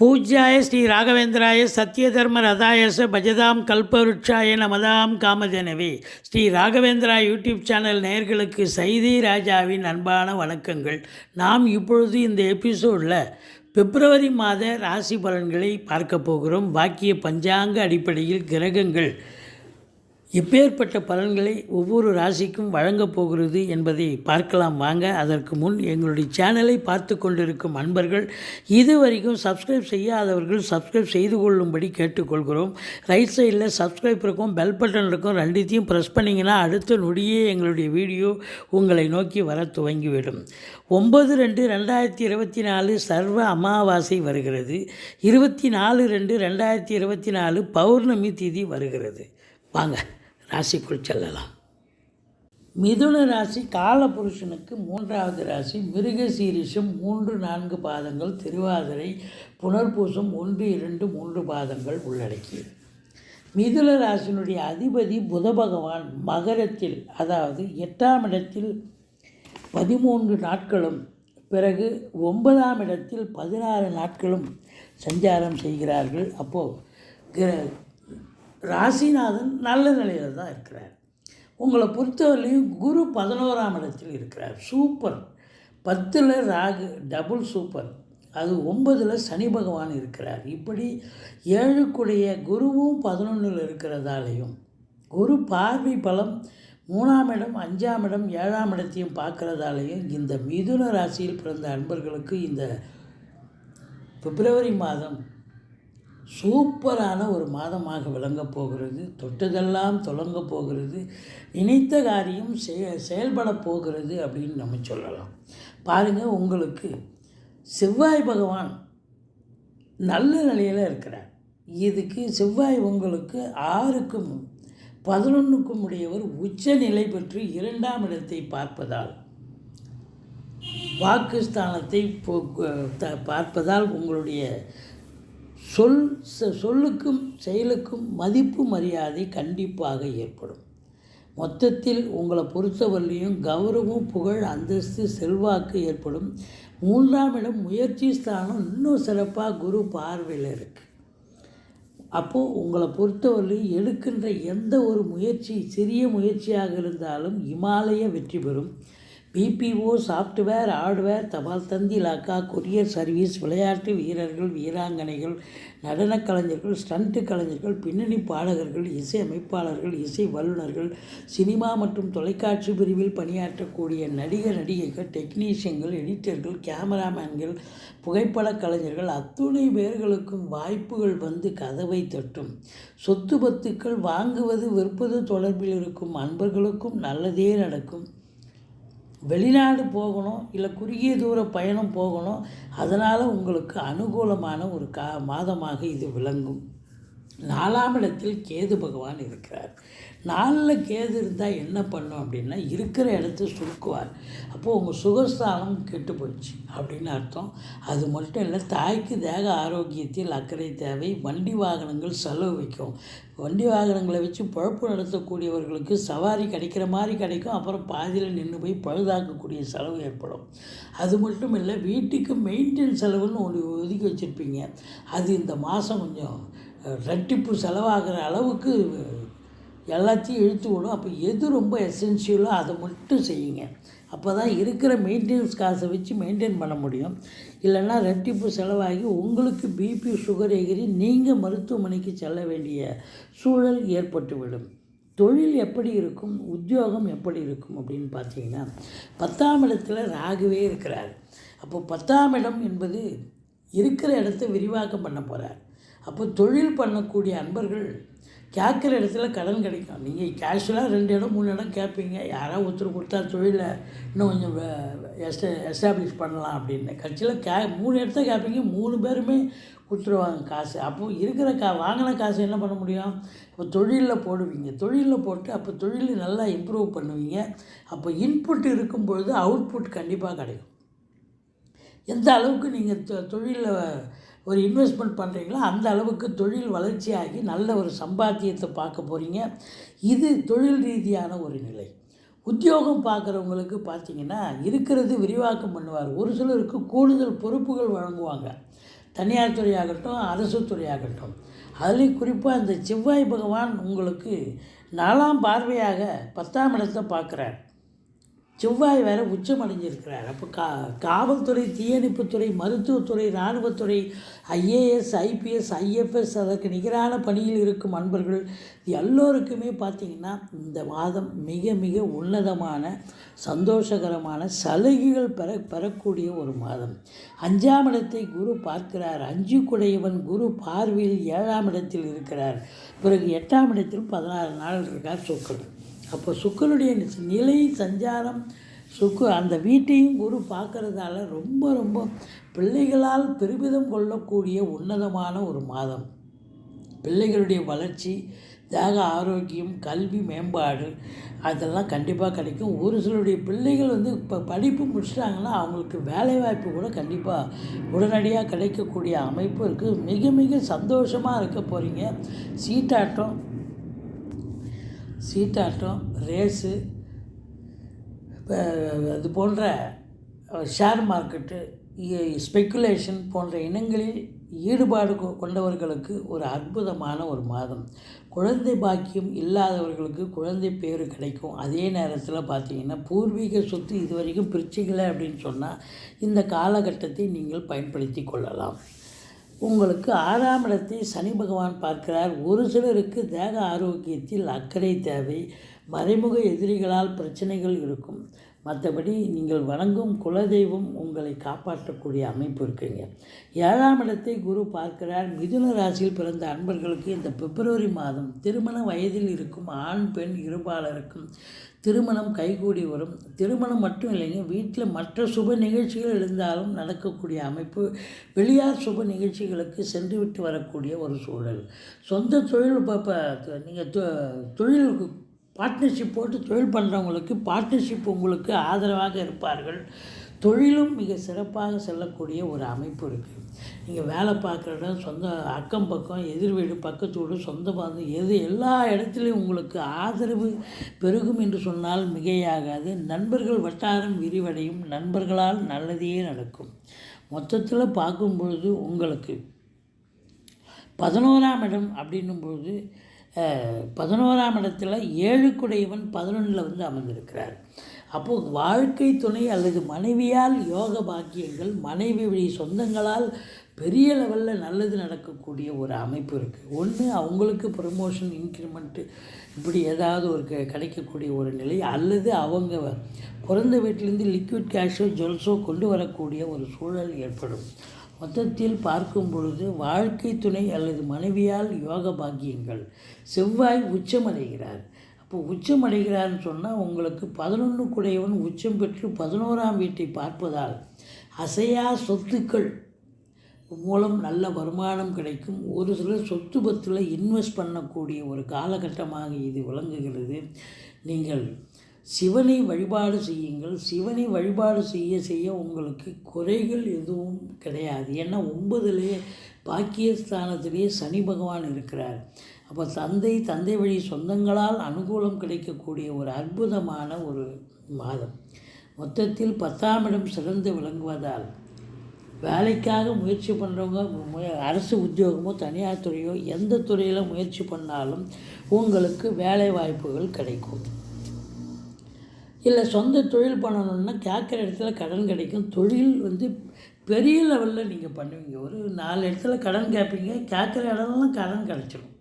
பூஜ்யாய ஸ்ரீ ராகவேந்திராய சத்யதர்ம ரதாயச பஜதாம் கல்பவருட்சாய நமதாம் காமதேனவே ஸ்ரீ ராகவேந்திரா யூடியூப் சேனல் நேயர்களுக்கு சைதி ராஜாவின் அன்பான வணக்கங்கள். நாம் இப்பொழுது இந்த எபிசோடில் பிப்ரவரி மாத ராசி பலன்களை பார்க்க போகிறோம். வாக்கிய பஞ்சாங்க அடிப்படையில் கிரகங்கள். எப்பேற்பட்ட பலன்களை ஒவ்வொரு ராசிக்கும் வழங்கப் போகிறது என்பதை பார்க்கலாம் வாங்க. அதற்கு முன் எங்களுடைய சேனலை பார்த்து கொண்டிருக்கும் அன்பர்கள் இதுவரைக்கும் சப்ஸ்கிரைப் செய்யாதவர்கள் சப்ஸ்கிரைப் செய்து கொள்ளும்படி கேட்டுக்கொள்கிறோம். ரைட் சைடில் சப்ஸ்கிரைப் இருக்கும் பெல் பட்டன் இருக்கும் ரெண்டுத்தையும் ப்ரெஸ் பண்ணிங்கன்னா அடுத்த நொடியே எங்களுடைய வீடியோ உங்களை நோக்கி வர துவங்கிவிடும். ஒம்பது ரெண்டு ரெண்டாயிரத்தி இருபத்தி நாலு சர்வ அமாவாசை வருகிறது. இருபத்தி நாலு ரெண்டு ரெண்டாயிரத்தி இருபத்தி நாலு பௌர்ணமி திதி வருகிறது. வாங்க. ராசிக்குள் செல்லலாம். மிதுன ராசி காலபுருஷனுக்கு மூன்றாவது ராசி மிருக சீரிஷம் மூன்று நான்கு பாதங்கள் திருவாதிரை புனர்பூசம் ஒன்று இரண்டு மூன்று பாதங்கள் உள்ளடக்கியது. மிதுன ராசினுடைய அதிபதி புத பகவான் மகரத்தில் அதாவது எட்டாம் இடத்தில் பதிமூன்று நாட்களும் பிறகு ஒன்பதாம் இடத்தில் பதினாறு நாட்களும் சஞ்சாரம் செய்கிறார்கள். அப்போது கிர ராசிநாதன் நல்ல நிலையில் தான் இருக்கிறார். உங்களை பொறுத்தவரையிலையும் குரு பதினோராம் இடத்தில் இருக்கிறார். சூப்பர். பத்தில் ராகு டபுள் சூப்பர். அது ஒன்பதில் சனி பகவான் இருக்கிறார். இப்படி ஏழுக்குடைய குருவும் பதினொன்றில் இருக்கிறதாலையும் குரு பார்வை பலம் மூணாம் இடம் அஞ்சாம் இடம் ஏழாம் இடத்தையும் பார்க்குறதாலையும் இந்த மிதுன ராசியில் பிறந்த அன்பர்களுக்கு இந்த பிப்ரவரி மாதம் சூப்பரான ஒரு மாதமாக விளங்கப் போகிறது. தொட்டதெல்லாம் தொடங்க போகிறது. நினைத்த காரியம் செய செயல்பட போகிறது அப்படின்னு நம்ம சொல்லலாம். பாருங்கள் உங்களுக்கு செவ்வாய் பகவான் நல்ல நிலையில் இருக்கிறார். இதுக்கு செவ்வாய் உங்களுக்கு ஆறுக்கும் பதினொன்றுக்கும் உடையவர் உச்ச நிலை பெற்று இரண்டாம் இடத்தை பார்ப்பதால் வாக்குஸ்தானத்தை பார்ப்பதால் உங்களுடைய சொல் சொல்லுக்கும் செயலுக்கும் மதிப்பு மரியாதை கண்டிப்பாக ஏற்படும். மொத்தத்தில் உங்களை பொறுத்தவரையிலையும் கௌரவம் புகழ் அந்தஸ்து செல்வாக்கு ஏற்படும். மூன்றாம் இடம் முயற்சி ஸ்தானம். இன்னும் சிறப்பாக குரு பார்வையில் இருக்குது அப்போது உங்களை பொறுத்தவரையிலையும் எடுக்கின்ற எந்த ஒரு முயற்சி சிறிய முயற்சியாக இருந்தாலும் இமாலய வெற்றி பெறும். பிபிஓ சாஃப்ட்வேர் ஹார்ட்வேர் தபால் தந்தி இலாக்கா கொரியர் சர்வீஸ் விளையாட்டு வீரர்கள் வீராங்கனைகள் நடனக் கலைஞர்கள் ஸ்டண்ட்டு கலைஞர்கள் பின்னணி பாடகர்கள் இசை அமைப்பாளர்கள் இசை வல்லுநர்கள் சினிமா மற்றும் தொலைக்காட்சி பிரிவில் பணியாற்றக்கூடிய நடிகர் நடிகைகள் டெக்னீஷியன்கள் எடிட்டர்கள் கேமராமேன்கள் புகைப்பட கலைஞர்கள் அத்துணை பேர்களுக்கும் வாய்ப்புகள் வந்து கதவை தட்டும். சொத்து பத்துக்கள் வாங்குவது விற்பது தொடர்பில் இருக்கும் அன்பர்களுக்கும் நல்லதே நடக்கும். வெளிநாடு போகணும் இல்லை குறுகிய தூர பயணம் போகணும் அதனால் உங்களுக்கு அனுகூலமான ஒரு கா மாதமாக இது விளங்கும். நாலாம் இடத்தில் கேது பகவான் இருக்கிறார். நாலில் கேது இருந்தால் என்ன பண்ணும் அப்படின்னா இருக்கிற இடத்த சுருக்குவார். அப்போது உங்கள் சுகஸ்தானம் கெட்டு போச்சு அப்படின்னு அர்த்தம். அது மட்டும் இல்லை தாய்க்கு தேக ஆரோக்கியத்தில் அக்கறை தேவை வண்டி வாகனங்கள் செலவு வைக்கும். வண்டி வாகனங்களை வச்சு பழப்பு நடத்தக்கூடியவர்களுக்கு சவாரி கிடைக்கிற மாதிரி கிடைக்கும். அப்புறம் பாதியில் நின்று போய் பழுதாக்கக்கூடிய செலவு ஏற்படும். அது மட்டும் இல்லை வீட்டுக்கு மெயின்டெயின் செலவுன்னு ஒன்று ஒதுக்கி வச்சுருப்பீங்க. அது இந்த மாதம் கொஞ்சம் ரெட்டிப்பு செலவாகிற அளவுக்கு எல்லாத்தையும் இழுத்து விடும். அப்போ எது ரொம்ப எசென்ஷியலோ அதை மட்டும் செய்யுங்க. அப்போ தான் இருக்கிற மெயின்டெனன்ஸ் காசை வச்சு மெயின்டைன் பண்ண முடியும். இல்லைன்னா ரெட்டிப்பு செலவாகி உங்களுக்கு பிபி சுகர் எகிரி நீங்கள் மருத்துவமனைக்கு செல்ல வேண்டிய சூழல் ஏற்பட்டுவிடும். தொழில் எப்படி இருக்கும்? உத்தியோகம் எப்படி இருக்கும்? அப்படின்னு பார்த்தீங்கன்னா பத்தாம் இடத்துல ராகுவே இருக்கிறார். அப்போ பத்தாம் இடம் என்பது இருக்கிற இடத்த விரிவாக்கம் பண்ண போகிறார் அப்போ தொழில் பண்ணக்கூடிய அன்பர்கள் கேட்குற இடத்துல கடன் கிடைக்கும். நீங்கள் கேஷுவலாக ரெண்டு இடம் மூணு இடம் கேட்பீங்க. யாராவது ஒருத்தர் கொடுத்தா தொழிலை இன்னும் கொஞ்சம் எஸ்ட எஸ்டாப்ளிஷ் பண்ணலாம் அப்படின்னு. கட்சியில் கே மூணு இடத்த கேட்பீங்க மூணு பேருமே கொடுத்துருவாங்க காசு. அப்போது இருக்கிற கா வாங்கின காசு என்ன பண்ண முடியும்? இப்போ தொழிலில் போடுவீங்க. தொழிலில் போட்டு அப்போ தொழில் நல்லா இம்ப்ரூவ் பண்ணுவீங்க. அப்போ இன்புட் இருக்கும் பொழுது அவுட்புட் கண்டிப்பாக கிடைக்கும். எந்த அளவுக்கு நீங்கள் தொழிலில் ஒரு இன்வெஸ்ட்மெண்ட் பண்ணுறீங்களோ அந்த அளவுக்கு தொழில் வளர்ச்சியாகி நல்ல ஒரு சம்பாத்தியத்தை பார்க்க போகிறீங்க இது தொழில் ரீதியான ஒரு நிலை. உத்தியோகம் பார்க்குறவங்களுக்கு பார்த்தீங்கன்னா இருக்கிறது விரிவாக்கம் பண்ணுவார். ஒரு சிலருக்கு கூடுதல் பொறுப்புகள் வழங்குவாங்க. தனியார் துறையாகட்டும் அரசு துறையாகட்டும் அதுலேயும் குறிப்பாக இந்த செவ்வாய் பகவான் உங்களுக்கு நாலாம் பார்வையாக பத்தாம் இடத்தை பார்க்குறார். செவ்வாய் வேற உச்சம் அடைஞ்சிருக்கிறார். அப்போ கா காவல்துறை தீயணைப்புத்துறை மருத்துவத்துறை இராணுவத்துறை ஐஏஎஸ் ஐபிஎஸ் ஐஎஃப்எஸ் அதற்கு நிகரான பணியில் இருக்கும் அன்பர்கள் எல்லோருக்குமே பார்த்திங்கன்னா இந்த மாதம் மிக மிக உன்னதமான சந்தோஷகரமான சலுகைகள் பெற பெறக்கூடிய ஒரு மாதம். அஞ்சாம் இடத்தை குரு பார்க்கிறார். அஞ்சு குடையவன் குரு பார்வையில் ஏழாம் இடத்தில் இருக்கிறார். பிறகு எட்டாம் இடத்தில் பதினாறு நாள் இருக்கார் சொற்கள் அப்போ சுக்கருடைய நிலை சஞ்சாரம் சுக்கு அந்த வீட்டையும் குரு பார்க்கறதால ரொம்ப ரொம்ப பிள்ளைகளால் பெருமிதம் கொள்ளக்கூடிய உன்னதமான ஒரு மாதம். பிள்ளைகளுடைய வளர்ச்சி தேக ஆரோக்கியம் கல்வி மேம்பாடு அதெல்லாம் கண்டிப்பாக கிடைக்கும். ஒரு சிலருடைய பிள்ளைகள் வந்து இப்போ படிப்பு முடிச்சிட்டாங்கன்னா அவங்களுக்கு வேலைவாய்ப்பு கூட கண்டிப்பாக உடனடியாக கிடைக்கக்கூடிய அமைப்பு இருக்குது மிக மிக சந்தோஷமாக இருக்க போகிறீங்க சீட்டாட்டம் சீட்டாட்டம் ரேஸு அது போன்ற ஷேர் மார்க்கெட்டு ஸ்பெக்குலேஷன் போன்ற இனங்களில் ஈடுபாடு கொண்டவர்களுக்கு ஒரு அற்புதமான ஒரு மாதம். குழந்தை பாக்கியம் இல்லாதவர்களுக்கு குழந்தை பேர் கிடைக்கும். அதே நேரத்தில் பார்த்தீங்கன்னா பூர்வீக சொத்து இதுவரைக்கும் வரைக்கும் அப்படின்னு சொன்னால் இந்த காலகட்டத்தை நீங்கள் பயன்படுத்தி கொள்ளலாம். உங்களுக்கு ஆறாம் இடத்தை சனி பகவான் பார்க்கிறார். ஒரு சிலருக்கு தேக ஆரோக்கியத்தில் அக்கறை தேவை. மறைமுக எதிரிகளால் பிரச்சனைகள் இருக்கும். மற்றபடி நீங்கள் வணங்கும் குலதெய்வம் உங்களை காப்பாற்றக்கூடிய அமைப்பு இருக்குங்க. ஏழாம் இடத்தை குரு பார்க்கிறார். மிதுன ராசியில் பிறந்த அன்பர்களுக்கு இந்த பிப்ரவரி மாதம் திருமண வயதில் இருக்கும் ஆண் பெண் இருபாலருக்கும் திருமணம் கைகூடி வரும். திருமணம் மட்டும் இல்லைங்க வீட்டில் மற்ற சுப நிகழ்ச்சிகள் இருந்தாலும் நடக்கக்கூடிய அமைப்பு வெளியார் சுப நிகழ்ச்சிகளுக்கு சென்று விட்டு வரக்கூடிய ஒரு சூழல். சொந்த தொழில் இப்போ நீங்கள் தொழிலுக்கு பார்ட்னர்ஷிப் போட்டு தொழில் பண்ணுறவங்களுக்கு பார்ட்னர்ஷிப் உங்களுக்கு ஆதரவாக இருப்பார்கள். தொழிலும் மிக சிறப்பாக செல்லக்கூடிய ஒரு அமைப்பு இருக்குது நீங்கள் வேலை பார்க்குற இடம் சொந்த அக்கம் பக்கம் எதிர் வீடு பக்கத்து வீடு சொந்த பந்தம் எது எல்லா இடத்துலையும் உங்களுக்கு ஆதரவு பெருகும் என்று சொன்னால் மிகையாகாது. நண்பர்கள் வட்டாரம் விரிவடையும். நண்பர்களால் நல்லதே நடக்கும். மொத்தத்தில் பார்க்கும் பொழுது உங்களுக்கு பதினோராம் இடம் அப்படின்னும் பொழுது பதினோராம் இடத்துல ஏழுக்குடையவன் பதினொன்றில் வந்து அமர்ந்திருக்கிறார். அப்போது வாழ்க்கை துணை அல்லது மனைவியால் யோக பாக்கியங்கள் மனைவி வழி சொந்தங்களால் பெரிய லெவலில் நல்லது நடக்கக்கூடிய ஒரு அமைப்பு இருக்குது ஒன்று அவங்களுக்கு ப்ரமோஷன் இன்க்ரிமெண்ட்டு இப்படி ஏதாவது ஒரு க- கிடைக்கக்கூடிய ஒரு நிலை அல்லது அவங்க பிறந்த வீட்டிலேருந்து லிக்விட் கேஷோ ஜுவல்ஸோ கொண்டு வரக்கூடிய ஒரு சூழல் ஏற்படும். மொத்தத்தில் பார்க்கும் பொழுது வாழ்க்கை துணை அல்லது மனைவியால் யோக பாக்கியங்கள். செவ்வாய் உச்சமடைகிறார். உச்சம் உச்சமடைகிறார்னு சொன்னால் உங்களுக்கு பதினொன்று குடையவன் உச்சம் பெற்று பதினோராம் வீட்டை பார்ப்பதால் அசையா சொத்துக்கள் மூலம் நல்ல வருமானம் கிடைக்கும். ஒரு சில சொத்து பத்தில் இன்வெஸ்ட் பண்ணக்கூடிய ஒரு காலகட்டமாக இது விளங்குகிறது. நீங்கள் சிவனை வழிபாடு செய்யுங்கள். சிவனை வழிபாடு செய்ய செய்ய உங்களுக்கு குறைகள் எதுவும் கிடையாது. ஏன்னா ஒன்பதுலேயே பாக்கியஸ்தானத்திலேயே சனி பகவான் இருக்கிறார். அப்போ தந்தை தந்தை வழி சொந்தங்களால் அனுகூலம் கிடைக்கக்கூடிய ஒரு அற்புதமான ஒரு மாதம். மொத்தத்தில் பத்தாம் இடம் சிறந்து விளங்குவதால் வேலைக்காக முயற்சி பண்ணுறவங்க அரசு உத்தியோகமோ தனியார் துறையோ எந்த துறையில் முயற்சி பண்ணாலும் உங்களுக்கு வேலை வாய்ப்புகள் கிடைக்கும். இல்லை சொந்த தொழில் பண்ணணுன்னா கேட்குற இடத்துல கடன் கிடைக்கும். தொழில் வந்து பெரிய லெவலில் நீங்கள் பண்ணுவீங்க. ஒரு நாலு இடத்துல கடன் கேட்பீங்க கேட்குற இடம்லாம் கடன் கிடச்சிடும்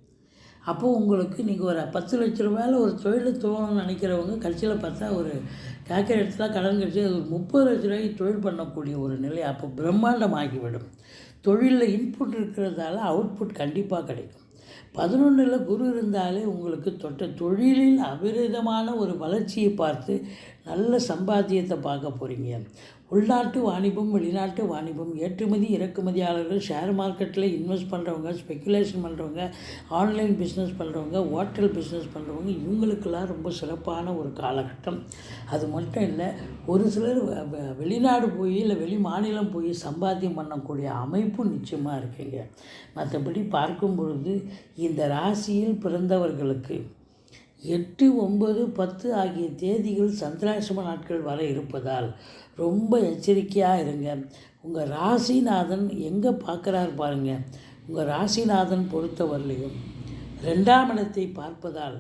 அப்போது உங்களுக்கு நீங்கள் ஒரு பத்து லட்ச ரூபாயில் ஒரு தொழிலை துவங்கணும்னு நினைக்கிறவங்க கடைசியில் பார்த்தா ஒரு கேட்குற இடத்துல கடன் கிடச்சி அது ஒரு முப்பது லட்ச ரூபாய்க்கு தொழில் பண்ணக்கூடிய ஒரு நிலை அப்போ பிரம்மாண்டமாகிவிடும். தொழிலில் இன்புட் இருக்கிறதால அவுட்புட் கண்டிப்பாக கிடைக்கும். பதினொன்றில் குரு இருந்தாலே உங்களுக்கு தொட்ட தொழிலில் அபிரிதமான ஒரு வளர்ச்சியை பார்த்து நல்ல சம்பாத்தியத்தை பார்க்க போகிறீங்க உள்நாட்டு வாணிபம் வெளிநாட்டு வாணிபம் ஏற்றுமதி இறக்குமதியாளர்கள் ஷேர் மார்க்கெட்டில் இன்வெஸ்ட் பண்ணுறவங்க ஸ்பெக்குலேஷன் பண்ணுறவங்க ஆன்லைன் பிஸ்னஸ் பண்ணுறவங்க ஹோட்டல் பிஸ்னஸ் பண்ணுறவங்க இவங்களுக்கெல்லாம் ரொம்ப சிறப்பான ஒரு காலகட்டம். அது மட்டும் இல்லை ஒரு சிலர் வெளிநாடு போய் இல்லை வெளி மாநிலம் போய் சம்பாத்தியம் பண்ணக்கூடிய அமைப்பு நிச்சயமாக இருக்குங்க. மற்றபடி பார்க்கும் பொழுது இந்த ராசியில் பிறந்தவர்களுக்கு எட்டு ஒன்பது பத்து ஆகிய தேதிகள் சந்திராசிரம நாட்கள் வர இருப்பதால் ரொம்ப எச்சரிக்கையாக இருங்க. உங்கள் ராசிநாதன் எங்கே பார்க்குறாரு பாருங்கள் உங்கள் ராசிநாதன் பொறுத்தவரையிலையும் ரெண்டாம் இடத்தை பார்ப்பதால்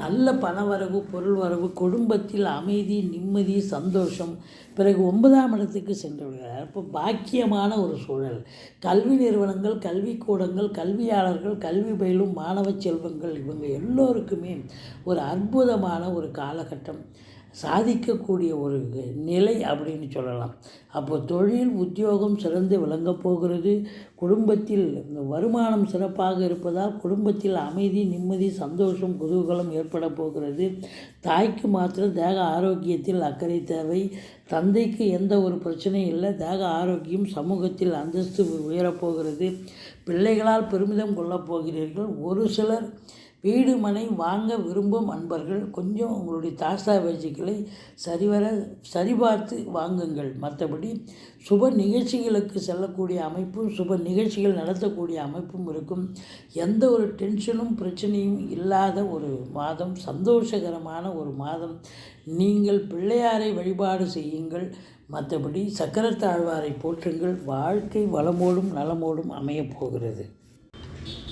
நல்ல பணவரவு பொருள் வரவு குடும்பத்தில் அமைதி நிம்மதி சந்தோஷம். பிறகு ஒன்பதாம் இடத்துக்கு சென்று விடுகிறார் அப்போ பாக்கியமான ஒரு சூழல். கல்வி நிறுவனங்கள் கல்விக்கூடங்கள் கல்வியாளர்கள் கல்வி பயிலும் மாணவ செல்வங்கள் இவங்க எல்லோருக்குமே ஒரு அற்புதமான ஒரு காலகட்டம். சாதிக்கக்கூடிய ஒரு நிலை அப்படின்னு சொல்லலாம். அப்போ தொழில் உத்தியோகம் சிறந்து விளங்கப் போகிறது. குடும்பத்தில் வருமானம் சிறப்பாக இருப்பதால் குடும்பத்தில் அமைதி நிம்மதி சந்தோஷம் குதூகலம் ஏற்பட போகிறது. தாய்க்கு மாத்திரம் தேக ஆரோக்கியத்தில் அக்கறை தேவை. தந்தைக்கு எந்த ஒரு பிரச்சனையும் இல்லை. தேக ஆரோக்கியம் சமூகத்தில் அந்தஸ்து உயரப்போகிறது பிள்ளைகளால் பெருமிதம் கொள்ளப் போகிறீர்கள். ஒரு சிலர் வீடு மனை வாங்க விரும்பும் அன்பர்கள் கொஞ்சம் உங்களுடைய தாஸ்தாவேஜிகளை சரிவர சரிபார்த்து வாங்குங்கள். மற்றபடி சுப நிகழ்ச்சிகளுக்கு செல்லக்கூடிய அமைப்பும் சுப நிகழ்ச்சிகள் நடத்தக்கூடிய அமைப்பும் இருக்கும். எந்த ஒரு டென்ஷனும் பிரச்சனையும் இல்லாத ஒரு மாதம் சந்தோஷகரமான ஒரு மாதம். நீங்கள் பிள்ளையாரை வழிபாடு செய்யுங்கள். மற்றபடி சக்கரத்தாழ்வாரை போற்றுங்கள். வாழ்க்கை வளமோடும் நலமோடும் அமையப் போகிறது.